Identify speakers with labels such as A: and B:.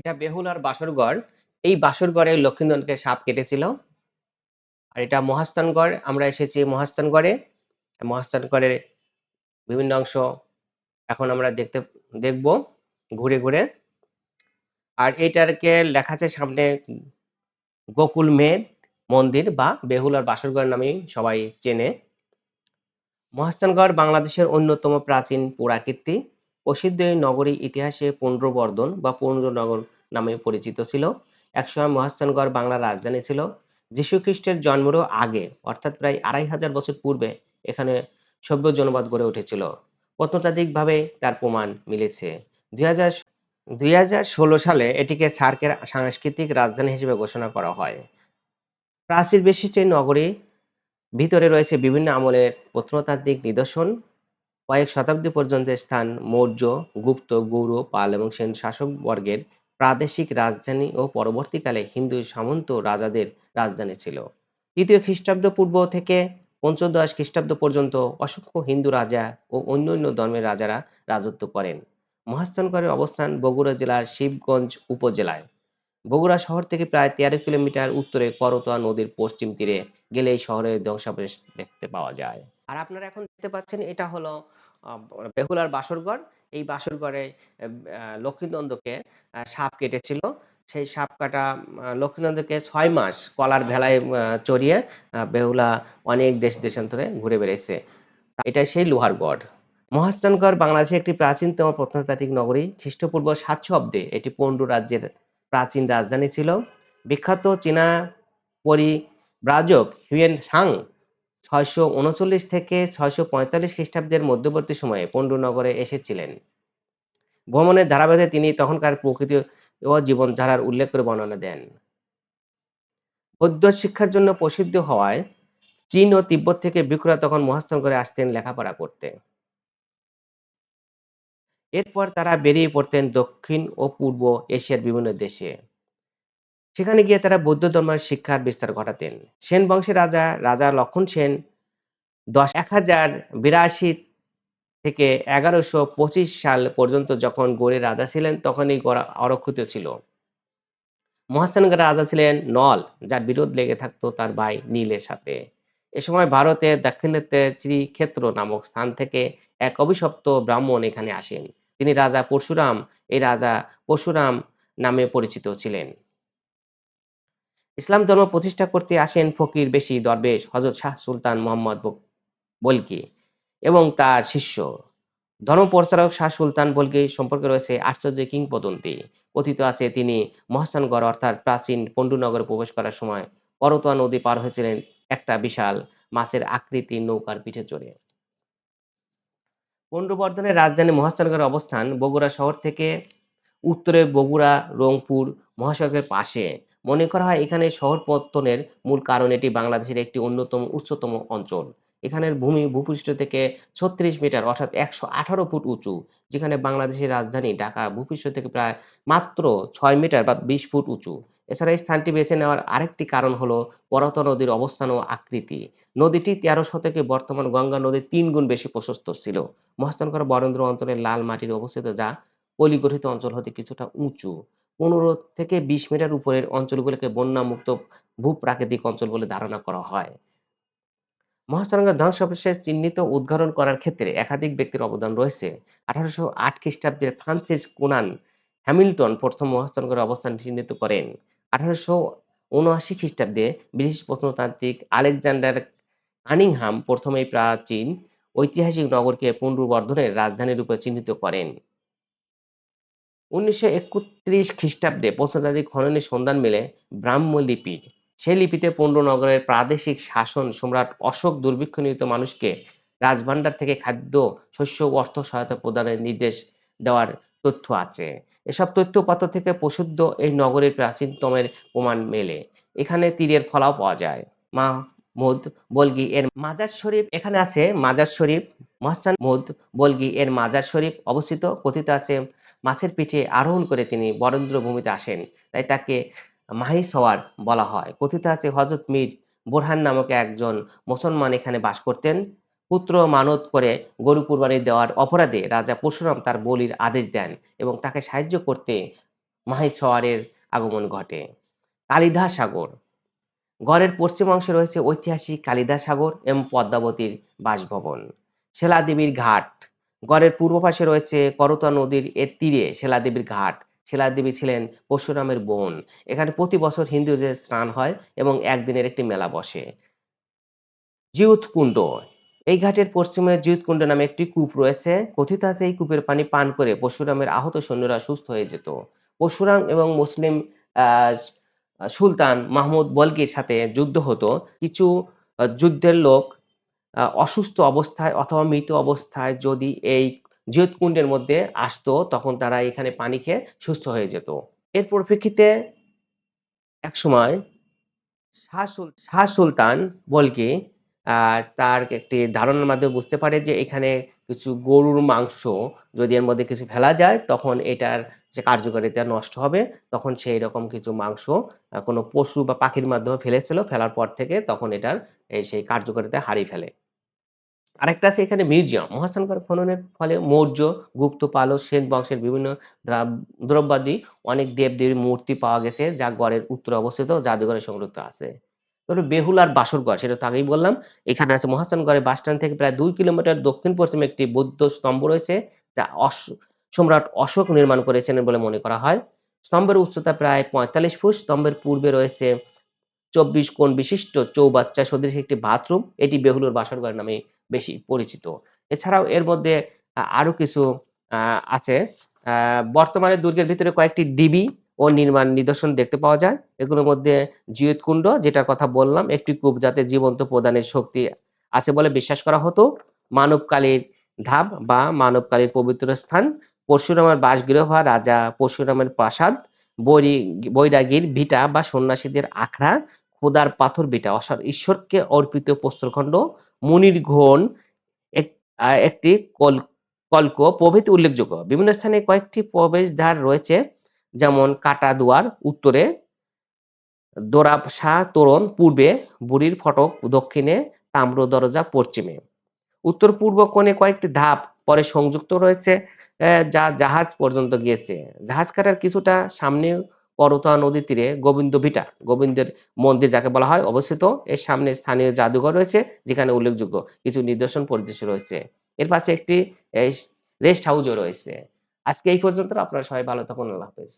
A: এটা বেহুলার বাসরগড় এই বাসরগড়ে লক্ষ্মীনন্দকে সাপ কেটেছিল। আর এটা মহাস্থানগড়। আমরা এসেছি মহাস্থানগড়ে। মহাস্থানগড়ের বিভিন্ন অংশ এখন আমরা দেখতে দেখব ঘুরে, ঘুরে। আর এইটাকে লেখা আছে সামনে গোকুল মেদ মন্দির বা বেহুলার বাসরগড় নামেই সবাই চেনে। মহাস্থানগড় বাংলাদেশের অন্যতম প্রাচীন পুরাকীর্তি। প্রসিদ্ধ এই নগরী ইতিহাসে পুন্ড্রবর্ধন বা পুন্ড্রনগর নামে পরিচিত ছিল। একসময় মহাস্থানগড় বাংলার রাজধানী ছিল। যীশুখ্রিস্টের জন্মেরও আগে, অর্থাৎ প্রায় আড়াই হাজার বছর পূর্বে, এখানে সভ্য জনপদ গড়ে উঠেছিল। প্রত্নতাত্ত্বিকভাবে তার প্রমাণ মিলেছে। দুই হাজার দুই হাজার ষোলো সালে এটিকে সার্কের সাংস্কৃতিক রাজধানী হিসেবে ঘোষণা করা হয়। প্রাচীর বিশিষ্ট নগরী ভিতরে রয়েছে বিভিন্ন আমলের প্রত্নতাত্ত্বিক নিদর্শন। কয়েক শতাব্দী পর্যন্ত স্থান মৌর্য, গুপ্ত, গৌড়, পাল এবং সেন শাসকবর্গের প্রাদেশিক রাজধানী ও পরবর্তীকালে হিন্দু সামন্ত রাজাদের রাজধানী ছিল। তৃতীয় খ্রিস্টাব্দ পূর্ব থেকে পঞ্চদশ খ্রিস্টাব্দ পর্যন্ত অসংখ্য হিন্দু রাজা ও অন্যান্য ধর্মের রাজারা রাজত্ব করেন। মহাস্থানগড়ের অবস্থান বগুড়া জেলার শিবগঞ্জ উপজেলায়। বগুড়া শহর থেকে প্রায় তেরো কিলোমিটার উত্তরে করতোয়া নদীর পশ্চিম তীরে গেলে এই শহরের ধ্বংসাবশেষ দেখতে পাওয়া যায়। আর আপনারা এখন দেখতে পাচ্ছেন এটা হলো বেহুলার বাসরঘর এই আহ, লক্ষ্মীনন্দকে সাপ কেটেছিল। সেই সাপ কাটা লক্ষ্মীনন্দকে ছয় মাস কলার ভেলায় চড়িয়ে বেহুলা অনেক দেশ দেশান্তরে ঘুরে বেড়েছে এটাই সেই লোহারগড় মহাস্থানগড় বাংলাদেশের একটি প্রাচীনতম প্রত্নতাত্ত্বিক নগরী খ্রিস্টপূর্ব সাতশো অব্দে এটি পণ্ডু রাজ্যের প্রাচীন রাজধানী ছিল। বিখ্যাত চীনা পরিব্রাজক হিউয়েন সাং ছয়শো উনচল্লিশ থেকে ছয়শো পঁয়তাল্লিশ খ্রিস্টাব্দের মধ্যবর্তী সময়ে পণ্ডুনগরে এসেছিলেন। ভ্রমণের ধারাবাহিকে তিনি তখনকার প্রকৃতি ও জীবনধারার উল্লেখ করে বর্ণনা দেন। বৌদ্ধ শিক্ষার জন্য প্রসিদ্ধ হওয়ায় চীন ও তিব্বত থেকে ভিক্ষুরা তখন মহাস্থানগড়ে আসতেন লেখাপড়া করতে। এরপর তারা বেরিয়ে পড়তেন দক্ষিণ ও পূর্ব এশিয়ার বিভিন্ন দেশে। সেখানে গিয়ে তারা বৌদ্ধ ধর্মের শিক্ষার বিস্তার ঘটাতেন। সেন বংশের রাজা রাজা লক্ষণ সেন, দশ এক হাজার বিরাশি থেকে এগারোশো পঁচিশ সাল পর্যন্ত যখন গৌড়ের রাজা ছিলেন তখন এই গড় অরক্ষিত ছিল। মহাস্থানগড়ের রাজা ছিলেন নল, যার বিরোধ লেগে থাকতো তার ভাই নীলের সাথে। এ সময় ভারতের দাক্ষিণাত্যে শ্রীক্ষেত্র নামক স্থান থেকে এক অভিশপ্ত ব্রাহ্মণ এখানে আসেন। তিনি রাজা পরশুরাম, এই রাজা পরশুরাম নামে পরিচিত ছিলেন। ইসলাম ধর্ম প্রতিষ্ঠা করতে আসেন ফকির বেশি দরবেশ হজরত শাহ সুলতান মোহাম্মদ বলকি এবং তার শিষ্য। ধর্ম প্রচারক শাহ সুলতান বলকি সম্পর্কে রয়েছে আশ্চর্য কিংবদন্তি। কথিত আছে তিনি মহাস্থানগড় অর্থাৎ প্রাচীন পণ্ডুনগরে প্রবেশ করার সময় করতোয়া নদী পার হয়েছিলেন একটা বিশাল মাছের আকৃতি নৌকার পিঠে চড়ে। পণ্ডুবর্ধনের রাজধানী মহাস্থানগড়ের অবস্থান বগুড়া শহর থেকে উত্তরে বগুড়া, রংপুর মহাসড়কের পাশে। মনে করা হয় এখানে শহর পত্তনের মূল কারণ এটি বাংলাদেশের একটি অন্যতম উচ্চতম অঞ্চল। এখানের ভূমি ভূপৃষ্ঠ থেকে ছত্রিশ মিটার অর্থাৎ একশো আঠারো ফুট উঁচু, যেখানে বাংলাদেশের রাজধানী ঢাকা ভূপৃষ্ঠ থেকে প্রায় মাত্র ছয় মিটার বা বিশ ফুট উঁচু। এছাড়া এই স্থানটি বেছে নেওয়ার আরেকটি কারণ হলো করতোয়া নদীর অবস্থান ও আকৃতি। নদীটি তেরো শতকে বর্তমান গঙ্গা নদীর তিন গুণ বেশি প্রশস্ত ছিল। মহাস্থানগড় বরেন্দ্র অঞ্চলের লাল মাটির অবস্থিত যা পলিগঠিত অঞ্চল হতে কিছুটা উঁচু। পনেরো থেকে বিশ মিটার উপরের অঞ্চলগুলোকে বন্যামুক্ত ভূপ্রাকৃতিক অঞ্চল বলে ধারণা করা হয়। মহাস্থানগড় ধ্বংসাবশেষ চিহ্নিত উদ্ঘাটন করার ক্ষেত্রে একাধিক ব্যক্তির অবদান রয়েছে। আঠারোশো আট খ্রিস্টাব্দের ফ্রান্সিস কোনান হ্যামিল্টন প্রথম মহাস্থানগড়ের অবস্থান চিহ্নিত করেন। আঠারোশো উনআশি খ্রিস্টাব্দে ব্রিটিশ প্রত্নতাত্ত্বিক আলেকজান্ডার কানিংহাম প্রথম এই প্রাচীন ঐতিহাসিক নগরকে পুনর্বর্ধনের রাজধানী রূপে চিহ্নিত করেন। উনিশশো একত্রিশ খ্রিস্টাব্দে প্রত্নতাত্ত্বিক খননের সন্ধান মেলে ব্রাহ্ম লিপির সেই লিপিতে পণ্ডনগরের প্রাদেশিক শাসন সম্রাট অশোক দুর্ভিক্ষ নিহত মানুষকে রাজভাণ্ডার থেকে খাদ্য, শস্য ও অর্থ সহায়তা প্রদানের নির্দেশ দেওয়ার তথ্য আছে। এসব তথ্যপত্র থেকে প্রসিদ্ধ এই নগরের প্রাচীনতমের প্রমাণ মেলে। এখানে তীরের ফলাও পাওয়া যায়। মা মুদ বলগি এর মাজার শরীফ এখানে আছে মাজার শরীফ মহস্তান মুদ বলগি এর মাজার শরীফ অবস্থিত, কথিত আছে মাছের পিঠে আরোহণ করে তিনি বরেন্দ্র ভূমিতে আসেন। তাই তাকে মাহি সওয়ার বলা হয়। কথিত আছে হজরত মীর বোরহান নামক একজন মুসলমান এখানে বাস করতেন। পুত্র মানত করে গরু কুরবানি দেওয়ার অপরাধে রাজা পরশুরাম তার বলির আদেশ দেন এবং তাকে সাহায্য করতে মাহেশ্বরের আগমন ঘটে। কালিধা সাগর গড়ের পশ্চিম অংশে রয়েছে ঐতিহাসিক কালিদা সাগর এবং পদ্মাবতীর বাসভবন। শেলাদেবীর ঘাট। গড়ের পূর্ব পাশে রয়েছে করতা নদীর এর তীরে শিলাদেবীর ঘাট। শিলাদেবী ছিলেন পরশুরামের বোন। এখানে প্রতি বছর হিন্দুদের স্নান হয় এবং একদিনের একটি মেলা বসে। জিউত কুণ্ড এই ঘাটের পশ্চিমে জিউত কুণ্ড নামে একটি কূপ রয়েছে। কথিত আছে এই কূপের পানি পান করে পরশুরামের আহত সৈন্যরা সুস্থ হয়ে যেত। পরশুরাম এবং মুসলিম সুলতান মাহমুদ বলকির সাথে যুদ্ধ হতো। কিছু যুদ্ধের লোক অসুস্থ অবস্থায় অথবা মৃত অবস্থায় যদি এই কুণ্ডের মধ্যে আসতো, তখন তারা এখানে পানি খেয়ে সুস্থ হয়ে যেত। এর পরিপ্রেক্ষিতে একসময় শাহ শাহ সুলতান বলকি তার একটি ধারণার মাধ্যমে বুঝতে পারে যে এখানে কিছু গরুর মাংস যদি এর মধ্যে কিছু ফেলা যায়, তখন এটার যে কার্যকারিতা নষ্ট হবে। তখন সেই রকম কিছু মাংস কোনো পশু বা পাখির মাধ্যমে ফেলেছিল। ফেলার পর থেকে তখন এটার সেই কার্যকারিতা হারিয়ে ফেলে। আরেকটা আছে এখানে মিউজিয়াম। মহাস্থানগড় খননের ফলে মৌর্য, গুপ্ত পাল সেন বংশের বিভিন্ন দ্রব্যাদি অনেক দেবদেবীর মূর্তি পাওয়া গেছে, যা গড়ের উত্তরে অবস্থিত জাদুঘরে সংরক্ষিত আছে। তবে বেহুল আর বাসরগড় সেটা তো আগেই বললাম, এখানে আছে মহাস্থানগড়ের বাস স্ট্যান্ড থেকে প্রায় দুই কিলোমিটার দক্ষিণ পশ্চিমে একটি বৌদ্ধ স্তম্ভ রয়েছে, যা সম্রাট অশোক নির্মাণ করেছেন বলে মনে করা হয়। স্তম্ভের উচ্চতা প্রায় পঁয়তাল্লিশ ফুট, স্তম্ভের পূর্বে রয়েছে চব্বিশ কোণ বিশিষ্ট চৌবাচ্চা সদৃশ একটি বাথরুম, এটি বেহুলোর বাসরগড় নামে বেশি পরিচিত। এছাড়াও এর মধ্যে আহ, আরও কিছু আছে। বর্তমানে দুর্গের ভিতরে কয়েকটি ডিবি ও নির্মাণ নিদর্শন দেখতে পাওয়া যায়। এগুলোর মধ্যে জিয়ত কুণ্ড যেটার কথা বললাম একটি কূপ যাতে জীবন্ত প্রদানের শক্তি আছে বলে বিশ্বাস করা হতো। মানবকালীর ধাপ বা মানবকালীর পবিত্র স্থান পরশুরামের বাসগৃহ বা রাজা পরশুরামের প্রাসাদ বৈরি বৈরাগীর ভিটা বা সন্ন্যাসীদের আখড়া খোদার পাথর ভিটা অর্থাৎ ঈশ্বরকে অর্পিত প্রস্তরখণ্ড মুনির এক- একটি কল- কল্ক প্রভৃতি উল্লেখযোগ্য। বিভিন্ন স্থানে কয়েকটি প্রবেশদ্বার রয়েছে, যেমন কাটা দুয়ার উত্তরে দোরাবসা তোরণ, পূর্বে বুড়ির ফটক, দক্ষিণে তাম্র দরজা, পশ্চিমে। উত্তর পূর্ব কোণে কয়েকটি ধাপ, পরে সংযুক্ত রয়েছে যা জাহাজ পর্যন্ত গিয়েছে। জাহাজ কাটার কিছুটা সামনে করতোয়া নদীর তীরে গোবিন্দ ভিটা। গোবিন্দের মন্দির যাকে বলা হয় অবস্থিত। এর সামনে স্থানীয় জাদুঘর রয়েছে, যেখানে উল্লেখযোগ্য কিছু নিদর্শন পরিদৃশ্য রয়েছে। এর পাশে একটি রেস্ট হাউসও রয়েছে। আজকে এই পর্যন্ত আপনারা সবাই ভালো থাকুন। আল্লাহ হাফেজ।